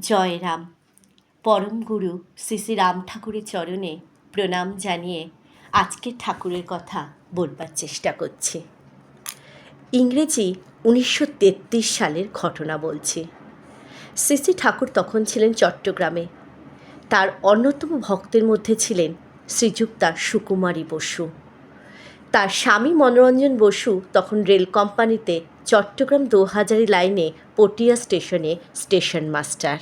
জয় রাম। পরম গুরু শ্রী শ্রী রাম ঠাকুরের চরণে প্রণাম জানিয়ে আজকের ঠাকুরের কথা বলবার চেষ্টা করছি। ইংরেজি উনিশশো তেত্রিশ সালের ঘটনা বলছি। শ্রী ঠাকুর তখন ছিলেন চট্টগ্রামে। তার অন্যতম ভক্তের মধ্যে ছিলেন শ্রীযুক্তা সুকুমারী বসু। তার স্বামী মনোরঞ্জন বসু তখন রেল কোম্পানিতে চট্টগ্রাম দোহাজারি লাইনে পটিয়া স্টেশনে স্টেশন মাস্টার।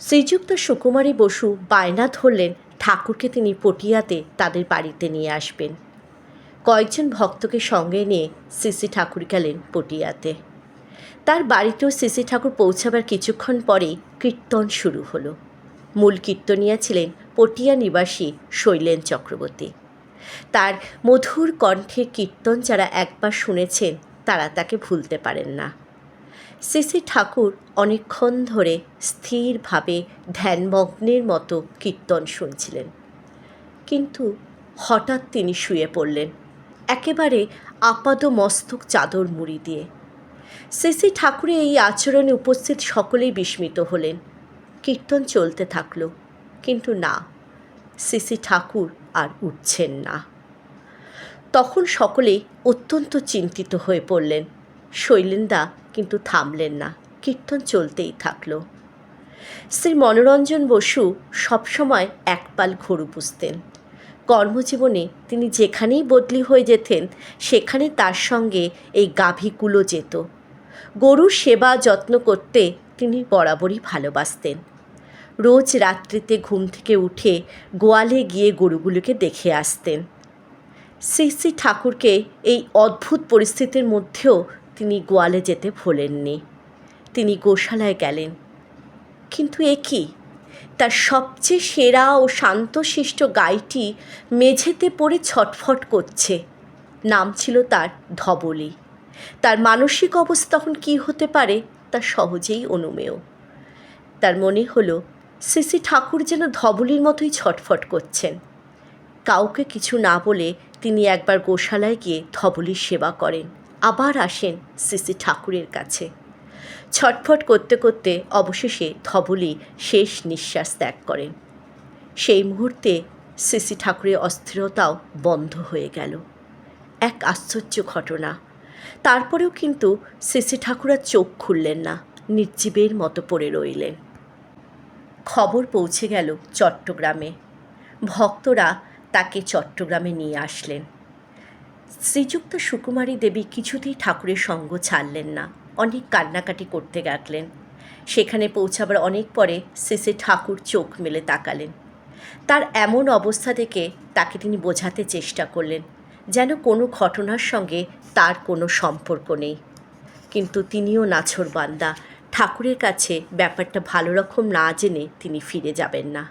শ্রীযুক্ত সুকুমারী বসু বায়না ধরলেন ঠাকুরকে তিনি পটিয়াতে তাদের বাড়িতে নিয়ে আসবেন। কয়েকজন ভক্তকে সঙ্গে নিয়ে শ্রী ঠাকুর গেলেন পটিয়াতে। তার বাড়িতেও শ্রী ঠাকুর পৌঁছাবার কিছুক্ষণ পরেই কীর্তন শুরু হলো। মূল কীর্তনিয়া ছিলেন পটিয়া নিবাসী শৈলেন চক্রবর্তী। তার মধুর কণ্ঠে কীর্তন যারা একবার শুনেছেন তারা তাকে ভুলতে পারেন না। শ্রী ঠাকুর অনেকক্ষণ ধরে স্থিরভাবে ধ্যানমগ্নের মতো কীর্তন শুনছিলেন। কিন্তু হঠাৎ তিনি শুয়ে পড়লেন, একেবারে আপাদ মস্তক চাদর মুড়ি দিয়ে। শ্রী ঠাকুরের এই আচরণে উপস্থিত সকলেই বিস্মিত হলেন। কীর্তন চলতে থাকল, কিন্তু না শ্রী ঠাকুর আর উঠছেন না। তখন সকলেই অত্যন্ত চিন্তিত হয়ে পড়লেন। শৈলেন্দা কিন্তু থামলেন না, কীর্তন চলতেই থাকল। শ্রী মনোরঞ্জন বসু সবসময় একপাল ঘোরু বুঝতেন। কর্মজীবনে তিনি যেখানেই বদলি হয়ে যেতেন, সেখানে তার সঙ্গে এই গাভীকুলো যেত। গরুর সেবা যত্ন করতে তিনি বরাবরই ভালোবাসতেন। রোজ রাত্রিতে ঘুম থেকে উঠে গোয়ালে গিয়ে গরুগুলোকে দেখে আসতেন। শ্রী শ্রী ঠাকুরকে এই অদ্ভুত পরিস্থিতির মধ্যেও তিনি গোয়ালে যেতে ভোলেননি। তিনি গোশালায় গেলেন। কিন্তু এ কি? তার সবচেয়ে সেরা ও শান্তশিষ্ট গাইটি মেঝেতে পড়ে ছটফট করছে। নাম ছিল তার ধবলি। তার মানসিক অবস্থা তখন কী হতে পারে তা সহজেই অনুমেয়। তার মনে হলো শ্রী ঠাকুর যেন ধবলির মতোই ছটফট করছেন। কাউকে কিছু না বলে তিনি একবার গোশালায় গিয়ে ধবলির সেবা করেন। আবার আসেন শ্রী ঠাকুরের কাছে। ছটফট করতে করতে অবশেষে ধবলি শেষ নিঃশ্বাস ত্যাগ করেন। সেই মুহূর্তে শ্রী ঠাকুরের অস্থিরতাও বন্ধ হয়ে গেল। এক আশ্চর্য ঘটনা। তারপরেও কিন্তু শ্রী ঠাকুর চোখ খুললেন না, নির্জীবের মতো পড়ে রইলেন। খবর পৌঁছে গেল চট্টগ্রামে। ভক্তরা তাকে চট্টগ্রামে নিয়ে আসলেন। শ্রীযুক্ত সুকুমারী দেবী কিছুতেই ঠাকুরের সঙ্গ ছাড়লেন না। অনেক কান্নাকাটি করতে লাগলেন। সেখানে পৌঁছাবার অনেক পরে শেষে ঠাকুর চোখ মেলে তাকালেন। তার এমন অবস্থা দেখে তাকে তিনি বোঝাতে চেষ্টা করলেন যেন কোনো ঘটনার সঙ্গে তার কোনো সম্পর্ক নেই। কিন্তু তিনিও নাছর বান্দা। ঠাকুরের কাছে ব্যাপারটা ভালো রকম না জেনে তিনি ফিরে যাবেন না।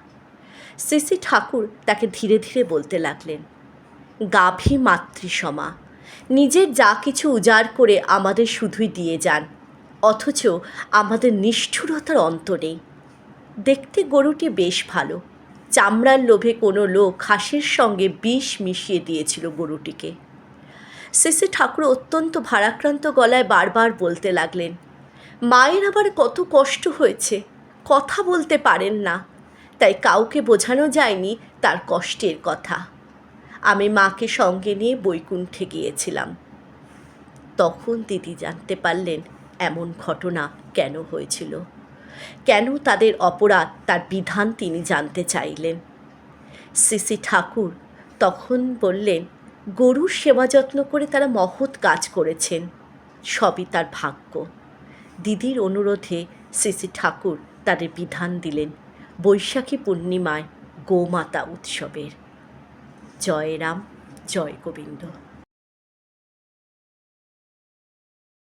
শ্রী ঠাকুর তাকে ধীরে ধীরে বলতে লাগলেন, গাভী মাতৃসমা, নিজের যা কিছু উজাড় করে আমাদের শুধুই দিয়ে যান, অথচ আমাদের নিষ্ঠুরতার অন্ত নেই। দেখতে গরুটি বেশ ভালো, চামড়ার লোভে কোনো লোক হাঁসের সঙ্গে বিষ মিশিয়ে দিয়েছিল গরুটিকে। শেষে ঠাকুর অত্যন্ত ভারাক্রান্ত গলায় বারবার বলতে লাগলেন মায়ের আবার কত কষ্ট হয়েছে, কথা বলতে পারেন না। তাই কাউকে বোঝানো যায়নি তার কষ্টের কথা। আমি মাকে সঙ্গে নিয়ে বৈকুণ্ঠে গিয়েছিলাম। তখন দিদি জানতে পারলেন এমন ঘটনা কেন হয়েছিল। কেন তাদের অপরাধ তার বিধান তিনি জানতে চাইলেন। শ্রী ঠাকুর তখন বললেন, গরুর সেবা যত্ন করে তারা মহৎ কাজ করেছেন। সবই তার ভাগ্য। দিদির অনুরোধে শ্রী ঠাকুর তাদের বিধান দিলেন বৈশাখী পূর্ণিমায় গোমাতা উৎসবের। জয় রাম, জয় গোবিন্দ।